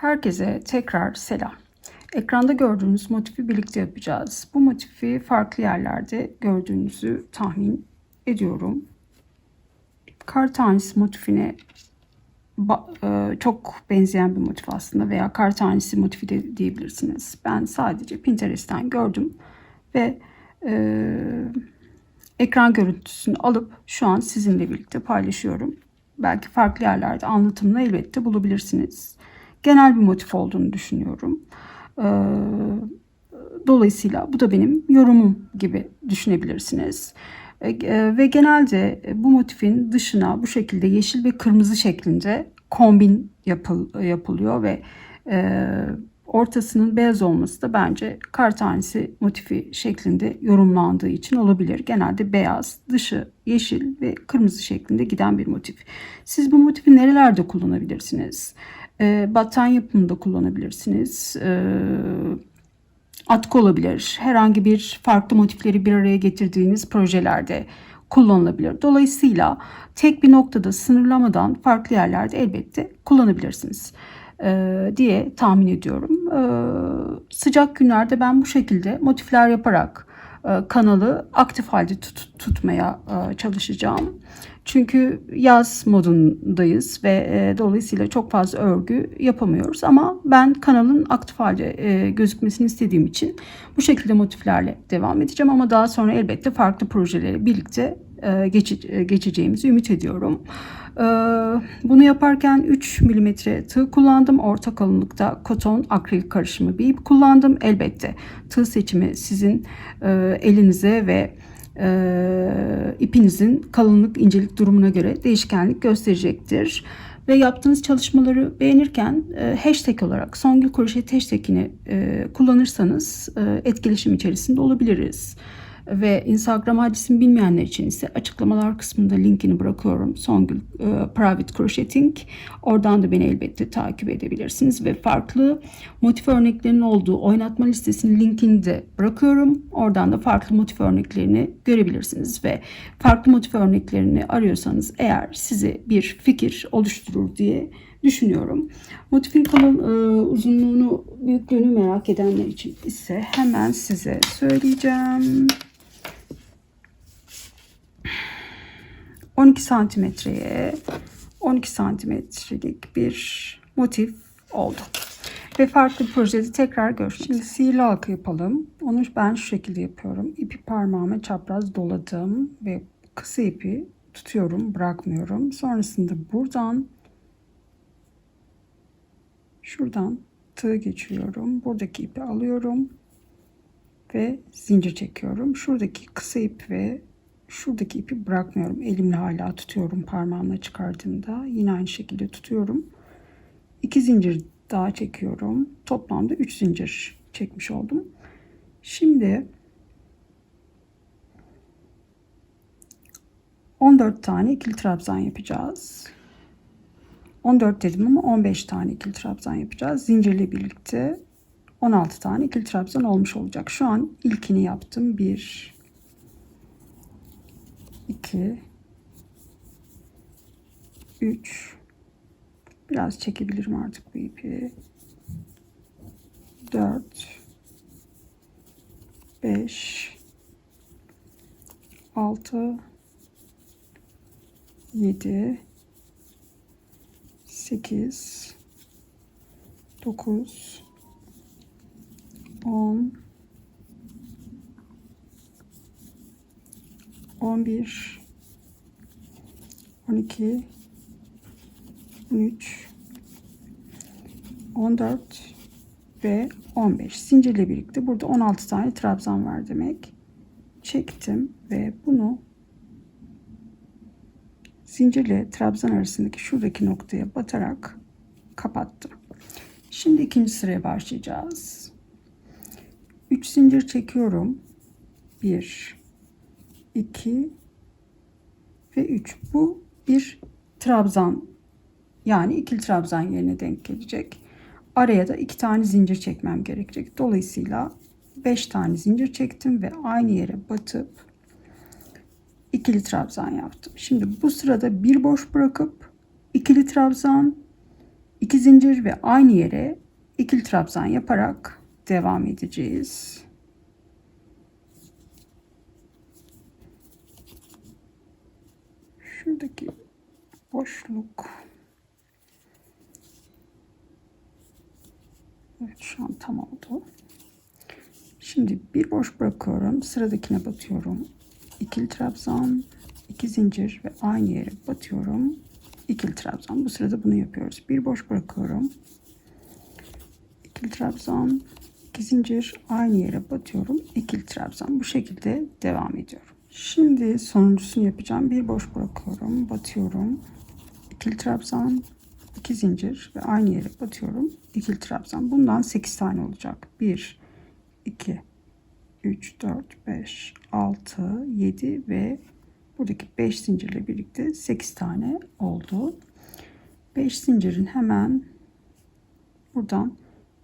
Herkese tekrar selam. Ekranda gördüğünüz motifi birlikte yapacağız. Bu motifi farklı yerlerde gördüğünüzü tahmin ediyorum. Kar tanesi motifine e, çok benzeyen bir motif aslında veya kar tanesi motifi de diyebilirsiniz. Ben sadece Pinterest'ten gördüm ve e, ekran görüntüsünü alıp şu an sizinle birlikte paylaşıyorum. Belki farklı yerlerde anlatımını elbette bulabilirsiniz. Genel bir motif olduğunu düşünüyorum. Ee, Dolayısıyla bu da benim yorumum gibi düşünebilirsiniz. E, e, Ve genelde bu motifin dışına bu şekilde yeşil ve kırmızı şeklinde kombin yapıl, yapılıyor ve e, ortasının beyaz olması da bence kar tanesi motifi şeklinde yorumlandığı için olabilir. Genelde beyaz, dışı yeşil ve kırmızı şeklinde giden bir motif. Siz bu motifi nerelerde kullanabilirsiniz? E, battaniye yapımında kullanabilirsiniz. E, atkı olabilir. Herhangi bir farklı motifleri bir araya getirdiğiniz projelerde kullanılabilir. Dolayısıyla tek bir noktada sınırlamadan farklı yerlerde elbette kullanabilirsiniz e, diye tahmin ediyorum. E, sıcak günlerde ben bu şekilde motifler yaparak kanalı aktif halde tut, tutmaya e, çalışacağım. Çünkü yaz modundayız ve e, dolayısıyla çok fazla örgü yapamıyoruz. Ama ben kanalın aktif halde e, gözükmesini istediğim için bu şekilde motiflerle devam edeceğim. Ama daha sonra elbette farklı projeleri birlikte e, e, geçeceğimizi ümit ediyorum. E, bunu yaparken 3 mm tığ kullandım. Orta kalınlıkta koton akrilik karışımı bir ip kullandım. Elbette tığ seçimi sizin e, elinize ve e, ipinizin kalınlık incelik durumuna göre değişkenlik gösterecektir. Ve yaptığınız çalışmaları beğenirken e, hashtag olarak Songül Kroşet hashtagini e, kullanırsanız e, etkileşim içerisinde olabiliriz. Ve Instagram adresimi bilmeyenler için ise açıklamalar kısmında linkini bırakıyorum. Songül e, Private Crocheting. Oradan da beni elbette takip edebilirsiniz. Ve farklı motif örneklerinin olduğu oynatma listesinin linkini de bırakıyorum. Oradan da farklı motif örneklerini görebilirsiniz. Ve farklı motif örneklerini arıyorsanız eğer size bir fikir oluşturur diye düşünüyorum. Motifin kalın e, uzunluğunu, büyüklüğünü merak edenler için ise hemen size söyleyeceğim. 12 santimetreye 12 santimetrelik bir motif oldu. Ve farklı bir projede tekrar görüşeceğiz. Şimdi sihirli halka yapalım. Onu ben şu şekilde yapıyorum. İpi parmağıma çapraz doladım ve kısa ipi tutuyorum, bırakmıyorum. Sonrasında buradan şuradan tığ geçiriyorum. Buradaki ipi alıyorum ve zincir çekiyorum. Şuradaki kısa ip ve şuradaki ipi bırakmıyorum. Elimle hala tutuyorum parmağımla çıkardığımda. Yine aynı şekilde tutuyorum. İki zincir daha çekiyorum. Toplamda 3 zincir çekmiş oldum. Şimdi 14 tane ikili trabzan yapacağız. 14 dedim ama 15 tane ikili trabzan yapacağız. Zincirle birlikte 16 tane ikili trabzan olmuş olacak. Şu an ilkini yaptım. 1 2 3 Biraz çekebilirim artık bu ipi. 4 5 6 7 8 9 10 11 12 13 14 ve 15 zincirle birlikte burada 16 tane trabzan var demek çektim ve bunu zincirle trabzan arasındaki şuradaki noktaya batarak kapattım. Şimdi ikinci sıraya başlayacağız. 3 zincir çekiyorum. 1 2 ve 3. Bu bir trabzan yani ikili trabzan yerine denk gelecek. Araya da iki tane zincir çekmem gerekecek. Dolayısıyla 5 tane zincir çektim ve aynı yere batıp ikili trabzan yaptım. Şimdi bu sırada bir boş bırakıp ikili trabzan 2 zincir ve aynı yere ikili trabzan yaparak devam edeceğiz. Şuradaki boşluk. Evet şu an tam oldu. Şimdi bir boş bırakıyorum. Sıradakine batıyorum. İkili trabzan, iki zincir ve aynı yere batıyorum. İkili trabzan. Bu sırada bunu yapıyoruz. Bir boş bırakıyorum. İkili trabzan, iki zincir aynı yere batıyorum. İkili trabzan. Bu şekilde devam ediyorum. Şimdi sonuncusunu yapacağım. Bir boş bırakıyorum. Batıyorum. İkili trabzan, iki zincir ve aynı yere batıyorum. İkili trabzan. Bundan 8 tane olacak. 1 2 3 4 5 6 7 ve buradaki 5 zincirle birlikte 8 tane oldu. 5 zincirin hemen buradan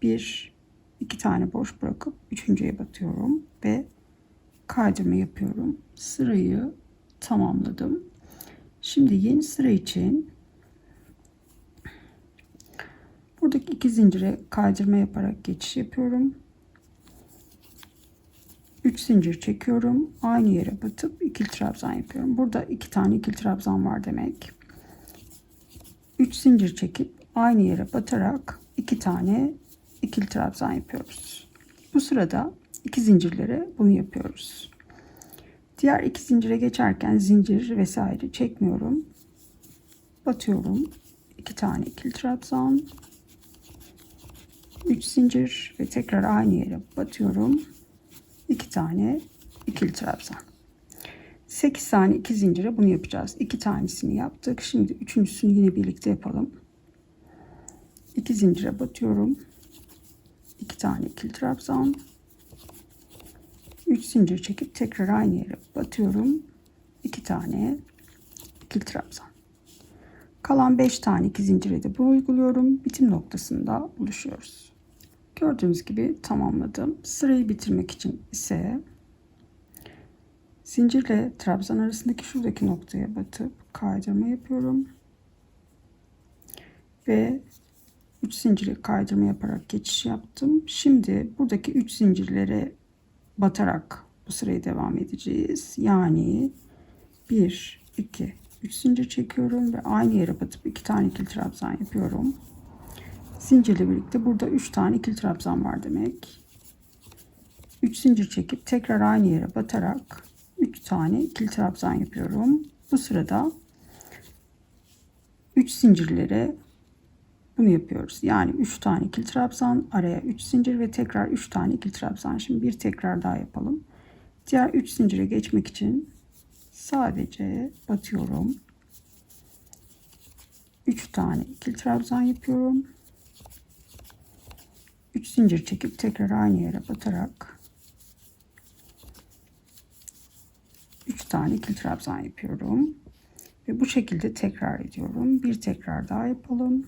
1 2 tane boş bırakıp üçüncüye batıyorum ve kaydırma yapıyorum. Sırayı tamamladım. Şimdi yeni sıra için buradaki iki zincire kaydırma yaparak geçiş yapıyorum. 3 zincir çekiyorum. Aynı yere batıp ikili trabzan yapıyorum. Burada iki tane ikili trabzan var demek. 3 zincir çekip aynı yere batarak iki tane ikili trabzan yapıyoruz. Bu sırada iki zincirlere bunu yapıyoruz. Diğer iki zincire geçerken zincir vesaire çekmiyorum. Batıyorum. iki tane ikili trabzan. 3 zincir ve tekrar aynı yere batıyorum. 2 tane ikili trabzan. 8 tane iki zincire bunu yapacağız. 2 tanesini yaptık. Şimdi üçüncüsünü yine birlikte yapalım. 2 zincire batıyorum. 2 tane ikili trabzan. 3 zincir çekip tekrar aynı yere batıyorum. 2 tane ikili trabzan. Kalan 5 tane iki zincire de bunu uyguluyorum. Bitim noktasında buluşuyoruz. Gördüğünüz gibi tamamladım. Sırayı bitirmek için ise zincirle trabzan arasındaki şuradaki noktaya batıp kaydırma yapıyorum. Ve 3 zinciri kaydırma yaparak geçiş yaptım. Şimdi buradaki 3 zincirlere batarak bu sırayı devam edeceğiz. Yani 1 2 3 zincir çekiyorum ve aynı yere batıp 2 tane ikili trabzan yapıyorum zincirle birlikte burada 3 tane ikili trabzan var demek. 3 zincir çekip tekrar aynı yere batarak 3 tane ikili trabzan yapıyorum. Bu sırada 3 zincirlere bunu yapıyoruz. Yani 3 tane ikili trabzan, araya 3 zincir ve tekrar 3 tane ikili trabzan. Şimdi bir tekrar daha yapalım. Diğer 3 zincire geçmek için sadece batıyorum. 3 tane ikili trabzan yapıyorum. 3 zincir çekip tekrar aynı yere batarak 3 tane ikili trabzan yapıyorum. Ve bu şekilde tekrar ediyorum. Bir tekrar daha yapalım.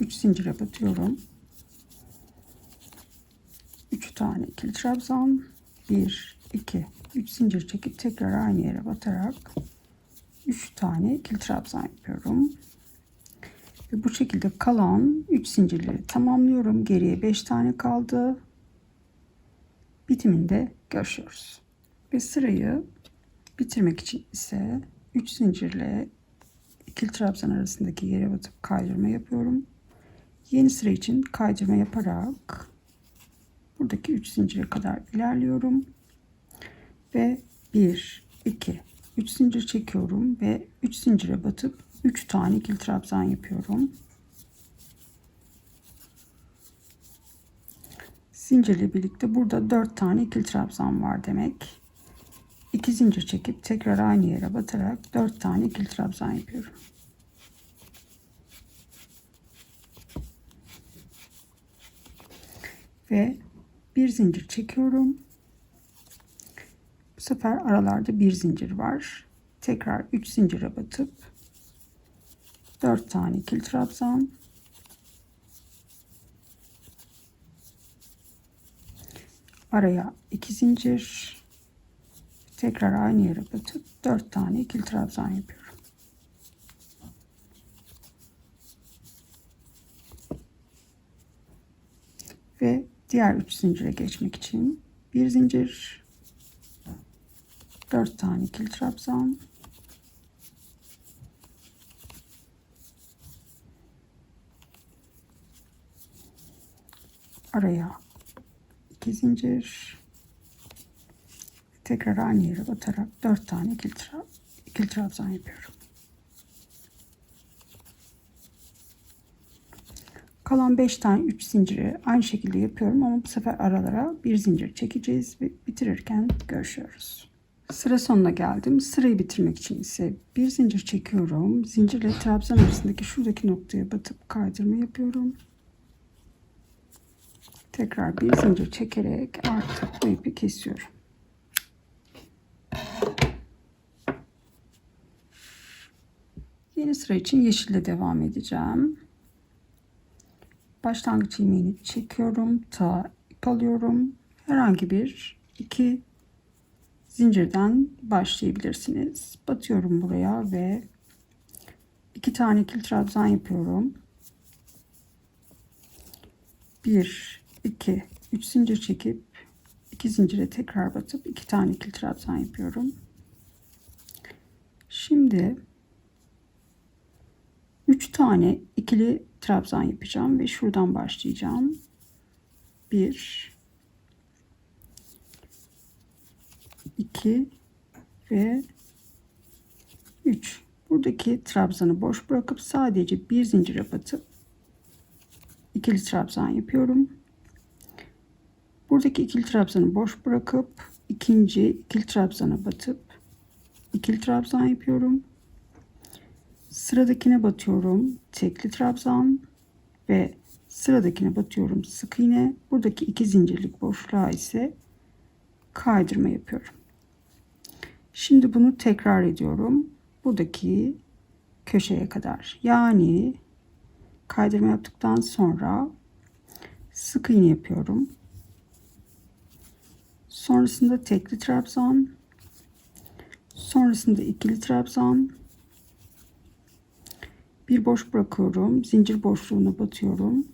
3 zincire batıyorum. 3 tane ikili trabzan. 1 2 3 zincir çekip tekrar aynı yere batarak 3 tane ikili trabzan yapıyorum. Ve bu şekilde kalan 3 zincirleri tamamlıyorum. Geriye 5 tane kaldı. Bitiminde görüşüyoruz. Ve sırayı bitirmek için ise 3 zincirle ikili trabzan arasındaki yere batıp kaydırma yapıyorum. Yeni sıra için kaydırma yaparak buradaki 3 zincire kadar ilerliyorum. Ve 1 2 3 zincir çekiyorum ve 3 zincire batıp 3 tane ikili trabzan yapıyorum. Zincirle birlikte burada 4 tane ikili trabzan var demek. 2 zincir çekip tekrar aynı yere batarak 4 tane ikili trabzan yapıyorum. Ve bir zincir çekiyorum. Bu sefer aralarda bir zincir var. Tekrar 3 zincire batıp 4 tane ikili trabzan araya 2 zincir tekrar aynı yere batıp 4 tane ikili trabzan yapıyorum. ve diğer 3 zincire geçmek için bir zincir 4 tane ikili trabzan araya 2 zincir tekrar aynı yere batarak 4 tane ikili, tra trabzan yapıyorum. Kalan 5 tane 3 zinciri aynı şekilde yapıyorum ama bu sefer aralara bir zincir çekeceğiz ve bitirirken görüşüyoruz. Sıra sonuna geldim. Sırayı bitirmek için ise bir zincir çekiyorum. Zincirle trabzan arasındaki şuradaki noktaya batıp kaydırma yapıyorum. Tekrar bir zincir çekerek artık bu ipi kesiyorum. Yeni sıra için yeşille devam edeceğim. Başlangıç ilmeğini çekiyorum. Ta ip alıyorum. Herhangi bir iki zincirden başlayabilirsiniz. Batıyorum buraya ve iki tane ikili trabzan yapıyorum. Bir, iki, üç zincir çekip iki zincire tekrar batıp iki tane ikili trabzan yapıyorum. Şimdi 3 tane ikili trabzan yapacağım ve şuradan başlayacağım. 1 2 ve 3. Buradaki trabzanı boş bırakıp sadece bir zincire batıp ikili trabzan yapıyorum. Buradaki ikili trabzanı boş bırakıp ikinci ikili trabzana batıp ikili trabzan yapıyorum. Sıradakine batıyorum. Tekli trabzan ve sıradakine batıyorum. Sık iğne. Buradaki iki zincirlik boşluğa ise kaydırma yapıyorum. Şimdi bunu tekrar ediyorum. Buradaki köşeye kadar. Yani kaydırma yaptıktan sonra sık iğne yapıyorum. Sonrasında tekli trabzan. Sonrasında ikili trabzan bir boş bırakıyorum. Zincir boşluğuna batıyorum.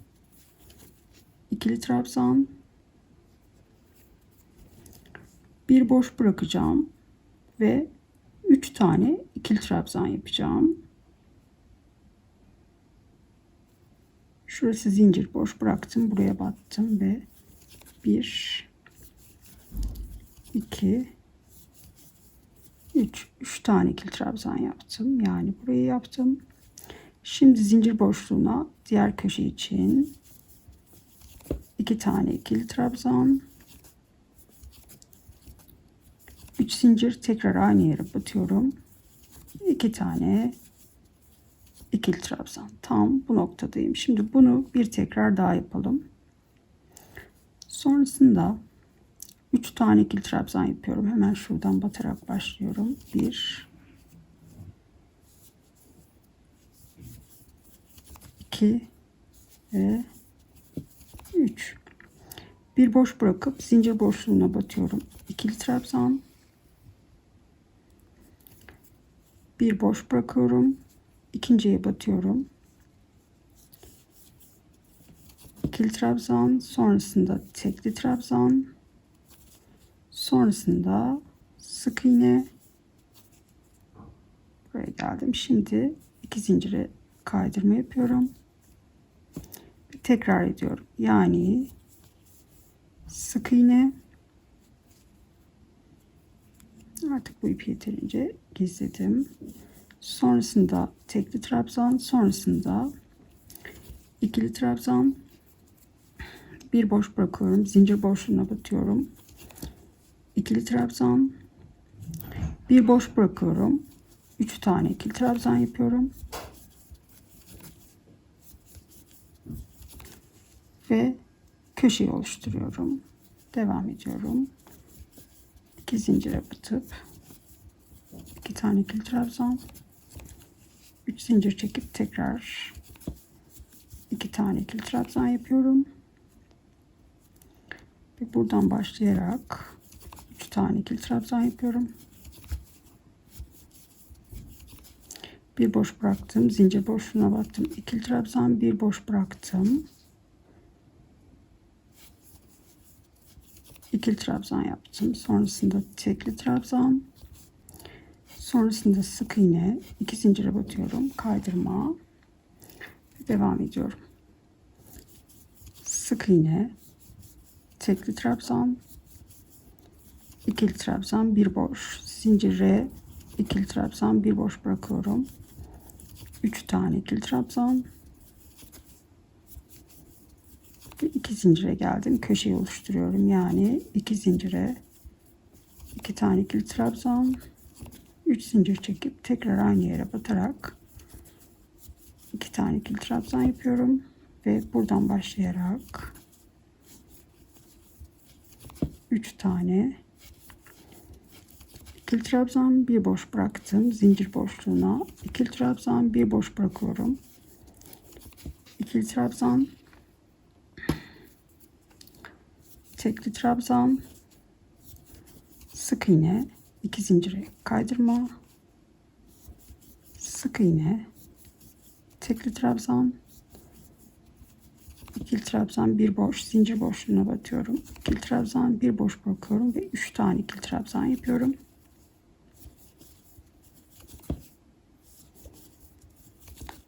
İkili trabzan. Bir boş bırakacağım ve 3 tane ikili trabzan yapacağım. Şurası zincir boş bıraktım. Buraya battım ve 1 2 3 3 tane ikili trabzan yaptım. Yani burayı yaptım. Şimdi zincir boşluğuna diğer köşe için iki tane ikili trabzan 3 zincir tekrar aynı yere batıyorum. 2 tane ikili trabzan. Tam bu noktadayım. Şimdi bunu bir tekrar daha yapalım. Sonrasında 3 tane ikili trabzan yapıyorum. Hemen şuradan batarak başlıyorum. 1 2 ve 3 bir boş bırakıp zincir boşluğuna batıyorum. İkili trabzan. Bir boş bırakıyorum. İkinciye batıyorum. İkili trabzan sonrasında tekli trabzan. Sonrasında sık iğne. Buraya geldim. Şimdi iki zincire kaydırma yapıyorum tekrar ediyorum. Yani sık iğne artık bu ipi yeterince gizledim. Sonrasında tekli trabzan, sonrasında ikili trabzan bir boş bırakıyorum. Zincir boşluğuna batıyorum. İkili trabzan bir boş bırakıyorum. 3 tane ikili trabzan yapıyorum. Ve köşeyi oluşturuyorum. Devam ediyorum. İki zincire batıp iki tane ikili trabzan, üç zincir çekip tekrar iki tane ikili trabzan yapıyorum. Ve buradan başlayarak üç tane ikili trabzan yapıyorum. Bir boş bıraktım. Zincir boşluğuna battım. İkili trabzan bir boş bıraktım. İkili trabzan yaptım. Sonrasında tekli trabzan. Sonrasında sık iğne, iki zincire batıyorum. Kaydırma. Devam ediyorum. Sık iğne, tekli trabzan, ikili trabzan, bir boş, zincire, ikili trabzan, bir boş bırakıyorum. 3 tane ikili trabzan ve iki zincire geldim. Köşeyi oluşturuyorum. Yani iki zincire iki tane ikili trabzan 3 zincir çekip tekrar aynı yere batarak iki tane ikili trabzan yapıyorum ve buradan başlayarak 3 tane ikili trabzan bir boş bıraktım zincir boşluğuna ikili trabzan bir boş bırakıyorum ikili trabzan tekli trabzan. Sık iğne iki zincire kaydırma. Sık iğne tekli trabzan. İkili trabzan bir boş zincir boşluğuna batıyorum. İkili trabzan bir boş bırakıyorum ve üç tane ikili trabzan yapıyorum.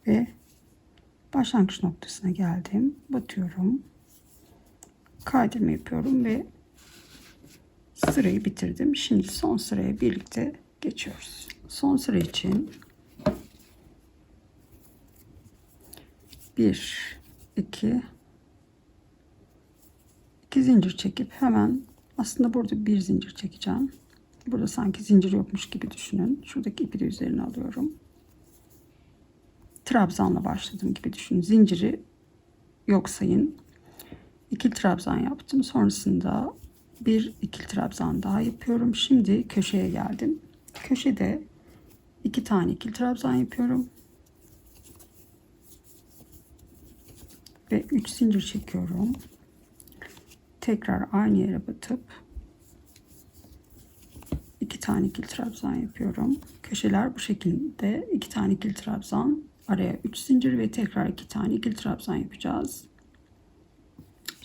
Ve başlangıç noktasına geldim. Batıyorum kaydırma yapıyorum ve sırayı bitirdim. Şimdi son sıraya birlikte geçiyoruz. Son sıra için 1 2 2 zincir çekip hemen aslında burada bir zincir çekeceğim. Burada sanki zincir yokmuş gibi düşünün. Şuradaki ipi de üzerine alıyorum. Trabzanla başladım gibi düşünün. Zinciri yok sayın. İkili trabzan yaptım. Sonrasında bir ikili trabzan daha yapıyorum. Şimdi köşeye geldim. Köşede iki tane ikili trabzan yapıyorum. Ve üç zincir çekiyorum. Tekrar aynı yere batıp iki tane ikili trabzan yapıyorum. Köşeler bu şekilde iki tane ikili trabzan araya üç zincir ve tekrar iki tane ikili trabzan yapacağız.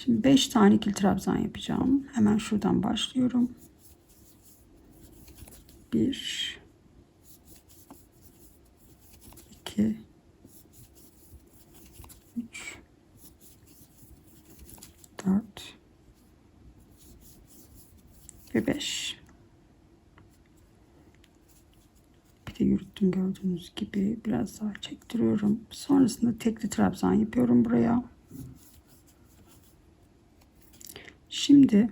Şimdi 5 tane ikili trabzan yapacağım. Hemen şuradan başlıyorum. 1 2 3 4 ve 5 bir de yürüttüm gördüğünüz gibi biraz daha çektiriyorum. Sonrasında tekli trabzan yapıyorum buraya. Şimdi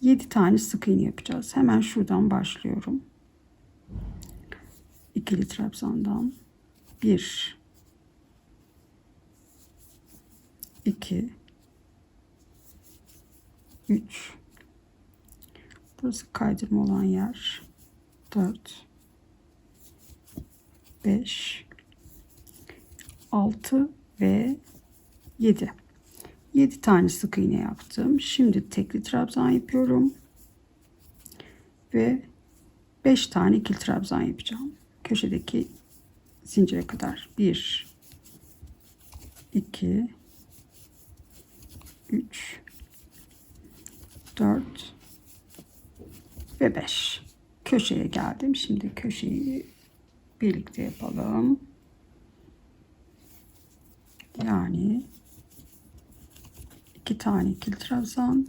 7 tane sık iğne yapacağız. Hemen şuradan başlıyorum. İkili trabzandan 1 2 3 Burası kaydırma olan yer. 4 5 6 ve 7 7 tane sık iğne yaptım. Şimdi tekli trabzan yapıyorum. Ve 5 tane ikili trabzan yapacağım. Köşedeki zincire kadar. 1 2 3 4 ve 5. Köşeye geldim. Şimdi köşeyi birlikte yapalım. Yani iki tane ikili trabzan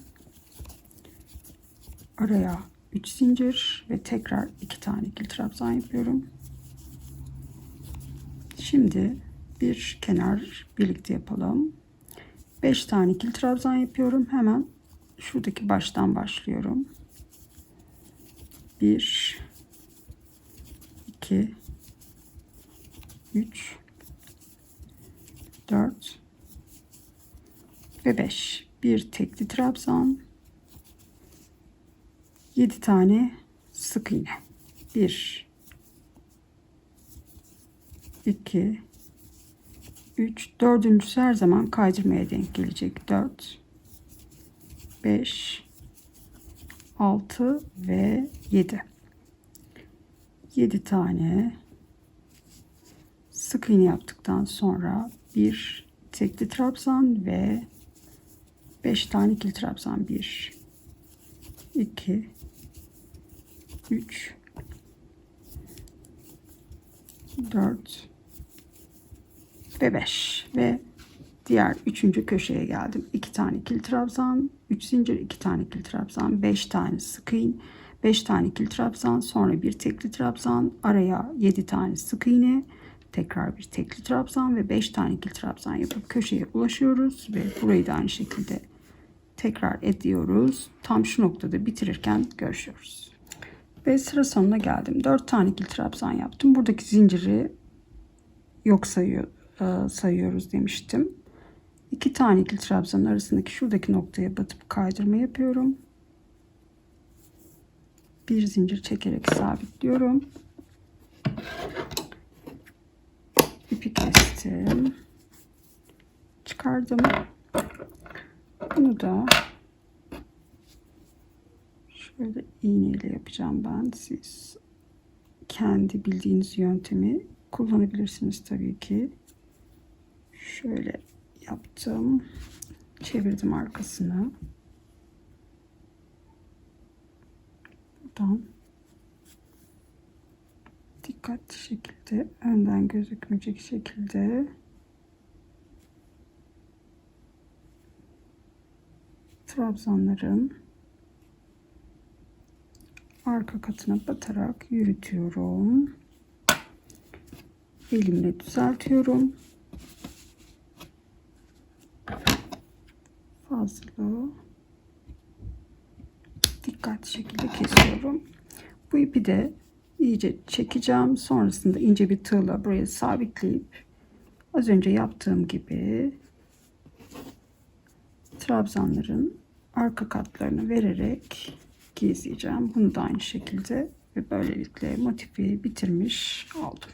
araya 3 zincir ve tekrar iki tane ikili trabzan yapıyorum. Şimdi bir kenar birlikte yapalım. 5 tane ikili trabzan yapıyorum. Hemen şuradaki baştan başlıyorum. 1 2 3 4 ve 5. Bir tekli trabzan. 7 tane sık iğne. 1 2 3 dördüncüsü her zaman kaydırmaya denk gelecek. 4 5 6 ve 7 7 tane sık iğne yaptıktan sonra bir tekli trabzan ve 5 tane ikili trabzan 1 2 3 4 ve 5 ve diğer üçüncü köşeye geldim. 2 tane ikili trabzan, 3 zincir, 2 tane ikili trabzan, 5 tane sık iğne, 5 tane ikili trabzan, sonra bir tekli trabzan, araya 7 tane sık iğne, tekrar bir tekli trabzan ve 5 tane ikili trabzan yapıp köşeye ulaşıyoruz ve burayı da aynı şekilde tekrar ediyoruz. Tam şu noktada bitirirken görüşüyoruz. Ve sıra sonuna geldim. 4 tane ikili trabzan yaptım. Buradaki zinciri yok sayıyor, e, sayıyoruz demiştim. 2 tane ikili trabzanın arasındaki şuradaki noktaya batıp kaydırma yapıyorum. Bir zincir çekerek sabitliyorum. İpi kestim. Çıkardım. Bunu da şöyle iğneyle yapacağım ben. Siz kendi bildiğiniz yöntemi kullanabilirsiniz tabii ki. Şöyle yaptım. Çevirdim arkasını. Buradan dikkatli şekilde önden gözükmeyecek şekilde trabzanların arka katına batarak yürütüyorum. Elimle düzeltiyorum. Fazla dikkatli şekilde kesiyorum. Bu ipi de iyice çekeceğim. Sonrasında ince bir tığla buraya sabitleyip az önce yaptığım gibi trabzanların arka katlarını vererek gizleyeceğim. Bunu da aynı şekilde ve böylelikle motifi bitirmiş oldum.